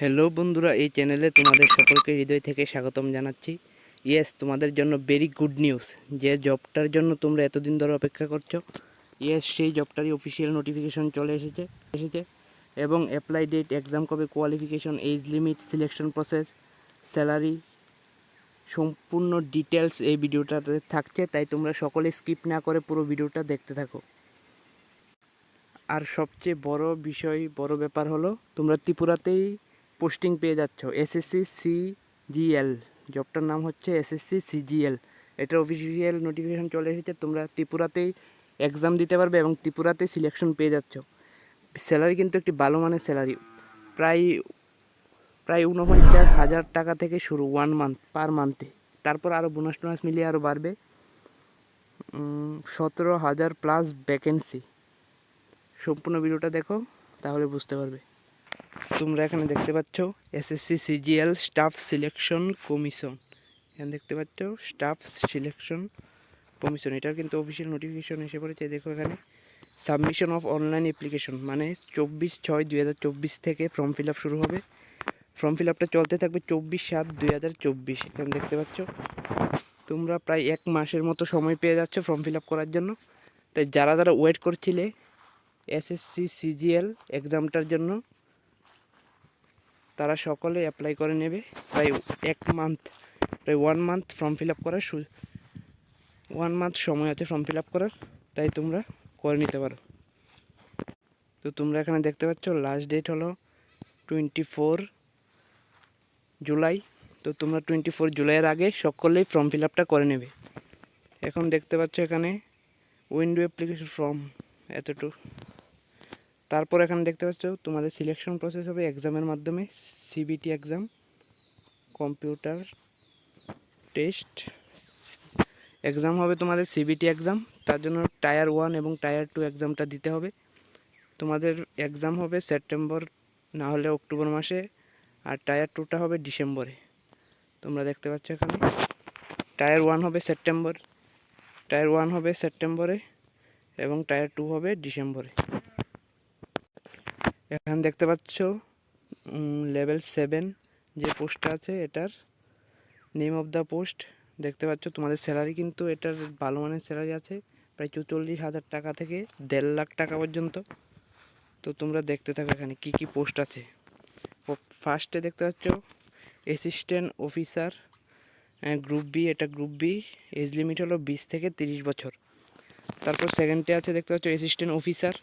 Hello বন্ধুরা, এই চ্যানেলে তোমাদের সকলকে হৃদয় থেকে স্বাগতম জানাচ্ছি। ইয়েস তোমাদের জন্য ভেরি গুড নিউজ যে জবটার জন্য তোমরা এতদিন ধরে অপেক্ষা করছ। ইয়েস সেই জবটারই অফিসিয়াল নোটিফিকেশন চলে এসেছে এসেছে। এবং অ্যাপ্লাই ডেট এক্সাম কবে qualification age limit selection process salary সম্পূর্ণ ডিটেলস এই ভিডিওটাতে থাকছে। তাই তোমরা সকলে স্কিপ না করে পুরো ভিডিওটা দেখতে থাকো। আর সবচেয়ে বড় বিষয়, বড় ব্যাপার হলো, তোমরা ত্রিপুরাতেই পোস্টিং পেয়ে যাচ্ছ। এসএসসি সিজিএল জবটার নাম হচ্ছে এসএসসি সিজিএল এটা অফিসিয়াল নোটিফিকেশন চলে এসেছে। তোমরা ত্রিপুরাতেই এক্সাম দিতে পারবে এবং ত্রিপুরাতেই সিলেকশন পেয়ে যাচ্ছ। স্যালারি কিন্তু একটি ভালো মানের স্যালারি প্রায় প্রায় ঊনপঞ্চাশ হাজার টাকা থেকে শুরু ওয়ান মান্থ পার মান্থে তারপর আরও বোনাস টোনাস মিলিয়ে আরও বাড়বে। সতেরো হাজার প্লাস ভ্যাকেন্সি সম্পূর্ণ ভিডিওটা দেখো, তাহলে বুঝতে পারবে। তোমরা এখানে দেখতে পাচ্ছ SSC CGL staff selection commission এখানে দেখতে পাচ্ছ স্টাফ সিলেকশন কমিশন এটার কিন্তু অফিসিয়াল নোটিফিকেশন এসে পড়েছে দেখো এখানে। সাবমিশন অফ অনলাইন অ্যাপ্লিকেশন মানে চব্বিশ ছয় দুই হাজার চব্বিশ থেকে ফর্ম ফিল আপ শুরু হবে। ফর্ম ফিল আপটা চলতে থাকবে চব্বিশ সাত দুই হাজার চব্বিশ। এখানে দেখতে পাচ্ছ, তোমরা প্রায় এক মাসের মতো সময় পেয়ে যাচ্ছ ফর্ম ফিল আপ করার জন্য। তাই যারা যারা ওয়েট করছিলে এসএসসি সিজিএল এক্সামটার জন্য তারা সকলে অ্যাপ্লাই করে নেবে। প্রায় এক মান্থ প্রায় one month form fill up করার সু ওয়ান মান্থ সময় আছে ফর্ম ফিল আপ করার, তাই তোমরা করে নিতে পারো। তো তোমরা এখানে দেখতে পাচ্ছ লাস্ট ডেট হলো টোয়েন্টি ফোর জুলাই। তো তোমরা টোয়েন্টি ফোর জুলাইয়ের আগে সকলেই ফর্ম ফিল আপটা করে নেবে। এখন দেখতে পাচ্ছ এখানে উইন্ডো অ্যাপ্লিকেশন ফর্ম এতটুকু। তারপর এখানে দেখতে পাচ্ছ তোমাদের সিলেকশন প্রসেস হবে এক্সামের মাধ্যমে CBT exam computer test exam হবে তোমাদের সিবিটি এক্সাম তার জন্য টায়ার ওয়ান এবং টায়ার টু এক্সামটা দিতে হবে। তোমাদের এক্সাম হবে সেপ্টেম্বর না হলে অক্টোবর মাসে, আর টায়ার টুটা হবে ডিসেম্বরে তোমরা দেখতে পাচ্ছ এখানে টায়ার ওয়ান হবে সেপ্টেম্বর টায়ার ওয়ান হবে সেপ্টেম্বরে এবং টায়ার টু হবে ডিসেম্বরে এখানে দেখতে পাচ্ছ লেভেল সেভেন যে পোস্টটা আছে, এটার নেম অফ দ্য পোস্ট দেখতে পাচ্ছ, তোমাদের স্যালারি কিন্তু এটার ভালো মানের স্যালারি আছে, প্রায় চৌচল্লিশ হাজার টাকা থেকে দেড় লাখ টাকা পর্যন্ত। তো তোমরা দেখতে থাকো এখানে কি কি পোস্ট আছে। ফার্স্টে দেখতে পাচ্ছ অ্যাসিস্ট্যান্ট অফিসার গ্রুপ বি এটা গ্রুপ বি এজ লিমিট হলো বিশ থেকে তিরিশ বছর। তারপর সেকেন্ডে আছে, দেখতে পাচ্ছ অ্যাসিস্ট্যান্ট অফিসার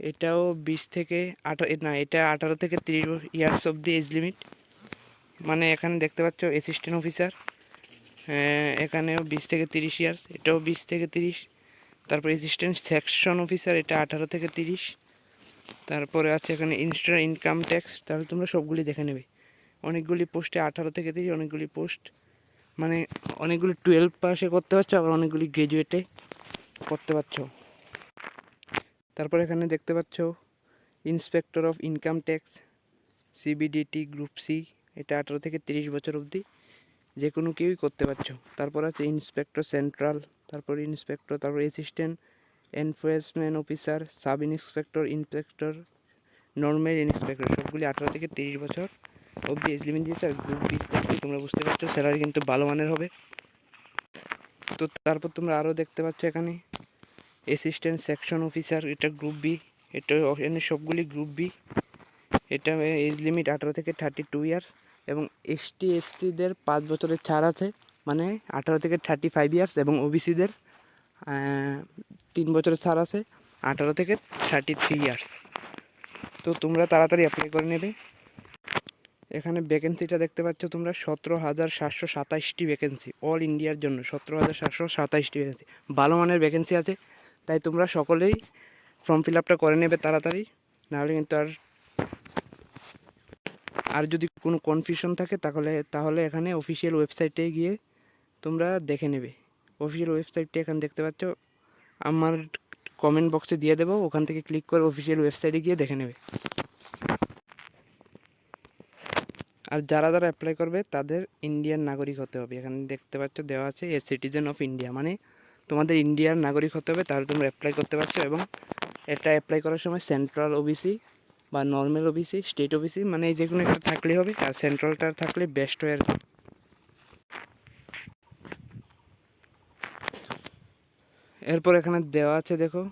এটাও বিশ থেকে আঠারো না, এটা আঠারো থেকে তিরিশ ইয়ার্স অবধি এজ লিমিট মানে এখানে দেখতে পাচ্ছ অ্যাসিস্ট্যান্ট অফিসার এখানেও বিশ থেকে তিরিশ ইয়ার্স এটাও বিশ থেকে তিরিশ। তারপর অ্যাসিস্ট্যান্ট সেকশন অফিসার এটা আঠারো থেকে তিরিশ। তারপরে আছে এখানে ইনস্টার ইনকাম ট্যাক্স তাহলে তোমরা সবগুলি দেখে নেবে। অনেকগুলি পোস্টে আঠারো থেকে তিরিশ, অনেকগুলি পোস্ট মানে অনেকগুলি টুয়েলভ পাসে করতে পারছ, আবার অনেকগুলি গ্র্যাজুয়েটে করতে পারছ। তারপর এখানে দেখতে পাচ্ছ inspector of income tax CBDT group C এটা আঠারো থেকে তিরিশ বছর অবধি যে কোনো কেউই করতে পারছ। তারপর আছে ইন্সপেক্টর সেন্ট্রাল, তারপর ইন্সপেক্টর, তারপর assistant, enforcement officer, sub inspector inspector normal inspector, সবগুলি আঠারো থেকে তিরিশ বছর অবধি এজ লিমিট দিয়েছে। আর গ্রুপ বি তোমরা বুঝতে পারছ স্যালারি কিন্তু ভালো মানের হবে। তো তারপর তোমরা আরও দেখতে পাচ্ছ এখানে অ্যাসিস্ট্যান্ট সেকশন অফিসার এটা গ্রুপ বি এটা এখানে সবগুলি গ্রুপ বি এটা এজ লিমিট আঠারো থেকে থার্টি টু ইয়ার্স এবং এসটি এসসিদের পাঁচ বছরের ছাড় আছে মানে আঠারো থেকে থার্টি ফাইভ ইয়ার্স এবং ওবিসিদের তিন বছরের ছাড় আছে, আঠারো থেকে থার্টি থ্রি ইয়ার্স তো তোমরা তাড়াতাড়ি অ্যাপ্লাই করে নেবে। এখানে ভ্যাকেন্সিটা দেখতে পাচ্ছ তোমরা, সতেরো হাজার সাতশো সাতাশটি ভ্যাকেন্সি অল ইন্ডিয়ার জন্য, সতেরো হাজার সাতশো সাতাশটি ভ্যাকেন্সি ভালো মানের ভ্যাকেন্সি আছে। তাই তোমরা সকলেই ফর্ম ফিল আপটা করে নেবে তাড়াতাড়ি, নাহলে কিন্তু আর আর যদি কোনো কনফিউশন থাকে তাহলে তাহলে এখানে অফিসিয়াল ওয়েবসাইটে গিয়ে তোমরা দেখে নেবে। অফিসিয়াল ওয়েবসাইটটি এখানে দেখতে পাচ্ছ, আমার কমেন্ট বক্সে দিয়ে দেবো, ওখান থেকে ক্লিক করে অফিসিয়াল ওয়েবসাইটে গিয়ে দেখে নেবে। আর যারা যারা অ্যাপ্লাই করবে, তাদের ইন্ডিয়ান নাগরিক হতে হবে। এখানে দেখতে পাচ্ছ দেওয়া আছে এ সিটিজেন অফ ইন্ডিয়া মানে তোমাদের ইন্ডিয়ার নাগরিক হতে হবে, তাহলে তোমরা অ্যাপ্লাই করতে পারছ এবং এটা অ্যাপ্লাই করার সময় সেন্ট্রাল ওবিসি বা নর্মাল ওবিসি স্টেট ওবিসি মানে যে কোনো একটা থাকলেই হবে, আর সেন্ট্রালটা থাকলে বেস্ট হয় আর কি। এরপর এখানে দেওয়া আছে দেখো,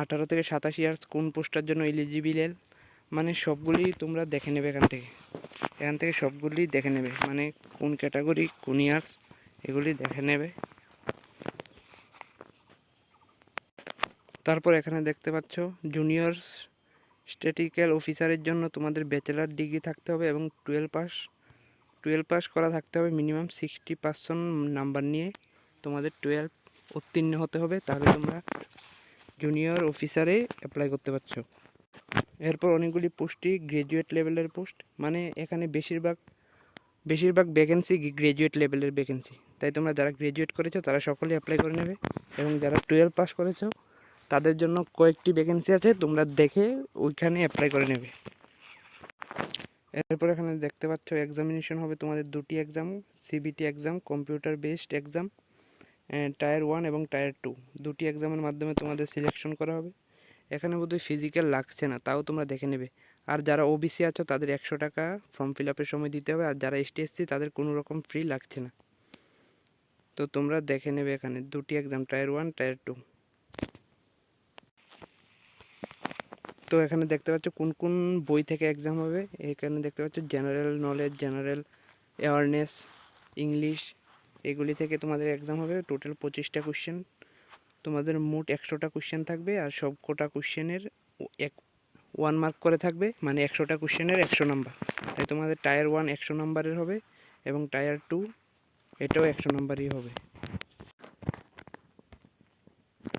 আঠারো থেকে সাতাশ ইয়ার্স কোন পোস্টার জন্য এলিজিবিল মানে সবগুলি তোমরা দেখে নেবে এখান থেকে। এখান থেকে সবগুলি দেখে নেবে মানে কোন ক্যাটাগরি কোন ইয়ার্স এগুলি দেখে নেবে। তারপর এখানে দেখতে পাচ্ছ জুনিয়র স্ট্যাটিক্যাল অফিসারের জন্য তোমাদের ব্যাচেলার ডিগ্রি থাকতে হবে এবং টুয়েলভ পাস টুয়েলভ পাস করা থাকতে হবে মিনিমাম সিক্সটি পার্সেন্ট নাম্বার নিয়ে। তোমাদের টুয়েলভ উত্তীর্ণ হতে হবে, তাহলে তোমরা জুনিয়র অফিসারে অ্যাপ্লাই করতে পারছ। এরপর অনেকগুলি পোস্টই গ্রাজুয়েট লেভেলের পোস্ট মানে এখানে বেশিরভাগ বেশিরভাগ ভ্যাকেন্সি গ্রাজুয়েট লেভেলের ভ্যাকেন্সি তাই তোমরা যারা গ্রাজুয়েট করেছ, তারা সকলেই অ্যাপ্লাই করে নেবে এবং যারা টুয়েলভ পাস করেছ তাদের জন্য কয়েকটি ভ্যাকেন্সি আছে, তোমরা দেখে ওইখানে অ্যাপ্লাই করে নেবে। এরপর এখানে দেখতে পাচ্ছ এক্সামিনেশন হবে তোমাদের দুটি exam CBT exam computer based exam tier one এবং টায়ার টু দুটি এক্সামের মাধ্যমে তোমাদের সিলেকশন করা হবে। এখানে বোধহয় ফিজিক্যাল লাগছে না, তাও তোমরা দেখে নেবে। আর যারা ওবিসি আছো, তাদের একশো টাকা ফর্ম ফিল আপের সময় দিতে হবে, আর যারা এসটি এসসি তাদের কোনো রকম ফ্রি লাগছে না। তো তোমরা দেখে নেবে এখানে, দুটি exam tier one tier two তো এখানে দেখতে পাচ্ছ কোন কোন বই থেকে এক্সাম হবে। এখানে দেখতে পাচ্ছ general knowledge general awareness English এগুলি থেকে তোমাদের এক্সাম হবে। টোটাল পঁচিশটা কোশ্চেন তোমাদের মোট একশোটা কোশ্চেন থাকবে আর সব কটা কোশ্চেনের এক ওয়ান মার্ক করে থাকবে। মানে একশোটা কোশ্চেনের একশো নাম্বার তাই তোমাদের টায়ার ওয়ান একশো নাম্বারের হবে এবং টায়ার টু এটাও একশো নাম্বারই হবে।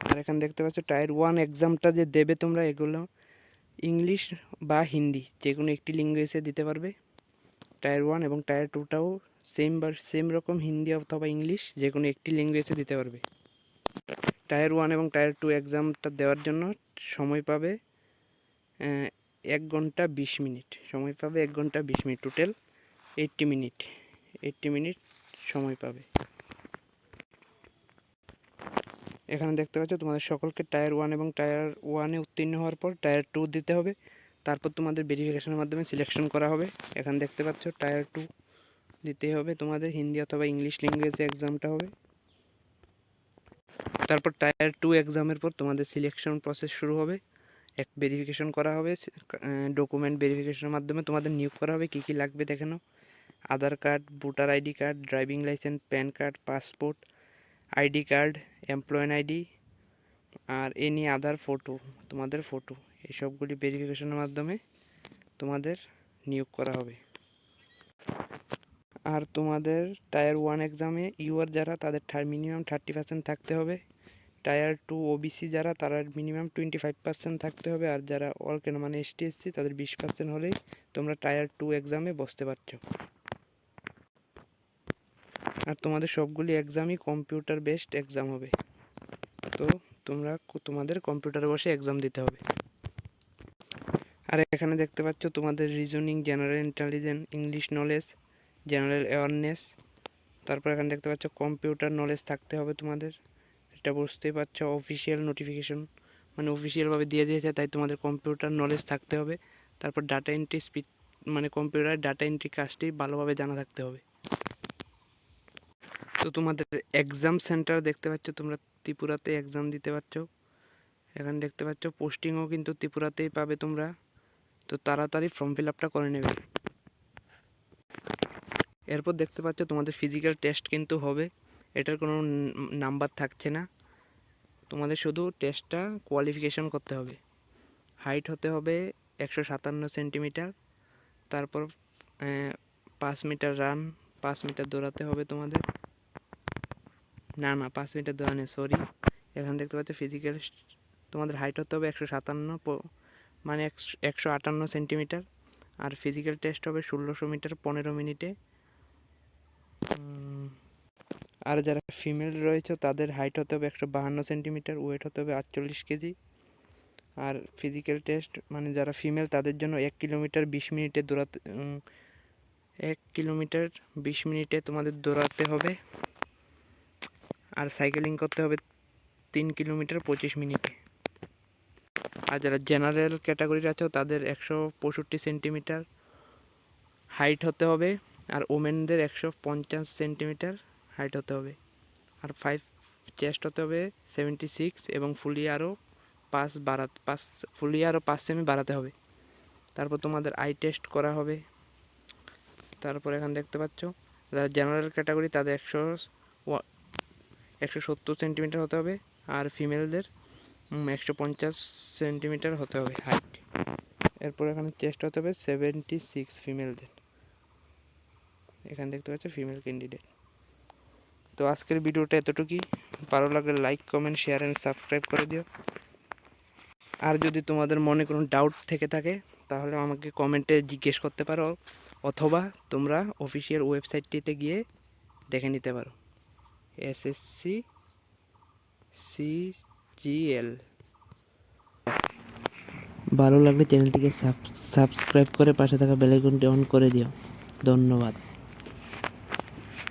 আর এখানে দেখতে পাচ্ছ টায়ার ওয়ান এক্সামটা যে দেবে তোমরা এগুলো ইংলিশ বা হিন্দি যে কোনো একটি ল্যাঙ্গুয়েজে দিতে পারবে। টায়ার ওয়ান এবং টায়ার টুটাও সেম বা সেম রকম হিন্দি অথবা ইংলিশ যে কোনো একটি ল্যাঙ্গুয়েজে দিতে পারবে। টায়ার ওয়ান এবং টায়ার টু এক্সামটা দেওয়ার জন্য সময় পাবে এক ঘণ্টা বিশ মিনিট। সময় পাবে এক ঘণ্টা বিশ minute. Total eighty minute. Eighty minute সময় পাবে। এখানে দেখতে পাচ্ছ তোমাদের সকলকে টায়ার ওয়ান এবং টায়ার ওয়ানে উত্তীর্ণ হওয়ার পর টায়ার টু দিতে হবে। তারপর তোমাদের ভেরিফিকেশনের মাধ্যমে সিলেকশন করা হবে। এখানে দেখতে পাচ্ছ টায়ার টু দিতে হবে তোমাদের হিন্দি অথবা ইংলিশ ল্যাঙ্গুয়েজে এক্সামটা হবে। তারপর টায়ার টু এক্সামের পর তোমাদের সিলেকশন প্রসেস শুরু হবে। এক ভেরিফিকেশন করা হবে ডকুমেন্ট ভেরিফিকেশনের মাধ্যমে তোমাদের নিয়োগ করা হবে। কী কী লাগবে দেখে নাও। Aadhaar card voter ID card driving licence PAN card passport ID card employee ID আর এনি আদার ফটো তোমাদের ফটো এই সবগুলি ভেরিফিকেশনের মাধ্যমে তোমাদের নিয়োগ করা হবে। আর তোমাদের টায়ার ওয়ান এক্সামে ইউআর যারা, তাদের মিনিমাম থার্টি পার্সেন্ট থাকতে হবে। টায়ার টু ওবিসি যারা, তারা মিনিমাম টোয়েন্টি ফাইভ পার্সেন্ট থাকতে হবে। আর যারা অল কেন মানে এসটি এসসি তাদের বিশ পার্সেন্ট হলেই তোমরা টায়ার টু এক্সামে বসতে পারছ। আর তোমাদের সবগুলি এক্সামই কম্পিউটার বেসড এক্সাম হবে। তো তোমরা তোমাদের কম্পিউটারে বসে এক্সাম দিতে হবে। আর এখানে দেখতে পাচ্ছ তোমাদের reasoning general intelligence English knowledge general awareness তারপর এখানে দেখতে পাচ্ছ কম্পিউটার নলেজ থাকতে হবে তোমাদের। এটা বুঝতেই পারছ অফিসিয়াল নোটিফিকেশন মানে অফিসিয়ালভাবে দিয়ে দিয়েছে, তাই তোমাদের কম্পিউটার নলেজ থাকতে হবে। তারপর ডাটা এন্ট্রি স্পিড মানে কম্পিউটার ডাটা এন্ট্রি কাজটি ভালোভাবে জানা থাকতে হবে। তো তোমাদের এক্সাম সেন্টার দেখতে পাচ্ছ, তোমরা ত্রিপুরাতে এক্সাম দিতে পারছ। এখানে দেখতে পাচ্ছ পোস্টিংও কিন্তু ত্রিপুরাতেই পাবে তোমরা। তো তাড়াতাড়ি ফর্ম ফিল আপটা করে নেবে। এরপর দেখতে পাচ্ছ, তোমাদের ফিজিক্যাল টেস্ট কিন্তু হবে। এটার কোনো নাম্বার থাকছে না। তোমাদের শুধু টেস্টটা কোয়ালিফিকেশন করতে হবে। হাইট হতে হবে একশো সাতান্ন সেন্টিমিটার তারপর পাঁচ মিটার রান পাঁচ মিটার দৌড়াতে হবে তোমাদের। না না, পাঁচ মিটার দৌড়ানো সরি এখানে দেখতে পাচ্ছ ফিজিক্যাল তোমাদের হাইট হতে হবে একশো সাতান্ন মানে একশো আটান্ন সেন্টিমিটার আর ফিজিক্যাল টেস্ট হবে ষোলোশো মিটার পনেরো মিনিটে। আর যারা ফিমেল রয়েছে, তাদের হাইট হতে হবে একশো বাহান্ন সেন্টিমিটার ওয়েট হতে হবে আটচল্লিশ কেজি। আর ফিজিক্যাল টেস্ট মানে যারা ফিমেল তাদের জন্য এক কিলোমিটার বিশ মিনিটে দৌড়াতে এক কিলোমিটার বিশ মিনিটে তোমাদের দৌড়াতে হবে। আর সাইকেলিং করতে হবে তিন কিলোমিটার পঁচিশ মিনিটে। আর যারা জেনারেল ক্যাটাগরির আছে, তাদের একশো পঁয়ষট্টি সেন্টিমিটার হাইট হতে হবে আর ওমেনদের একশো পঞ্চাশ সেন্টিমিটার হাইট হতে হবে। আর ফাইভ চেস্ট হতে হবে সেভেন্টি সিক্স এবং ফুলি আরও পাঁচ বাড়া পাঁচ, ফুলি আরও পাঁচ সেমি বাড়াতে হবে। তারপর তোমাদের আই টেস্ট করা হবে। তারপর এখানে দেখতে পাচ্ছ, যারা জেনারেল ক্যাটাগরি তাদের একশো একশো সত্তর সেন্টিমিটার হতে হবে আর ফিমেলদের একশো পঞ্চাশ সেন্টিমিটার হতে হবে হাইট এরপর এখানে চেস্ট হতে হবে সেভেন্টি সিক্স ফিমেলদের। এখানে দেখতে পাচ্ছ ফিমেল ক্যান্ডিডেট তো আজকের ভিডিওটা এতটুকুই। ভালো লাগলে like comment share and subscribe করে দিও। আর যদি তোমাদের মনে কোনো ডাউট থেকে থাকে, তাহলে আমাকে কমেন্টে জিজ্ঞেস করতে পারো। অথবা তোমরা অফিসিয়াল ওয়েবসাইটটিতে গিয়ে দেখে নিতে পারো। এসএসসি সিজিএল ভালো লাগলে চ্যানেলটিকে সাবস্ক্রাইব করে পাশে থাকা বেলাইকনটি অন করে দিও। ধন্যবাদ।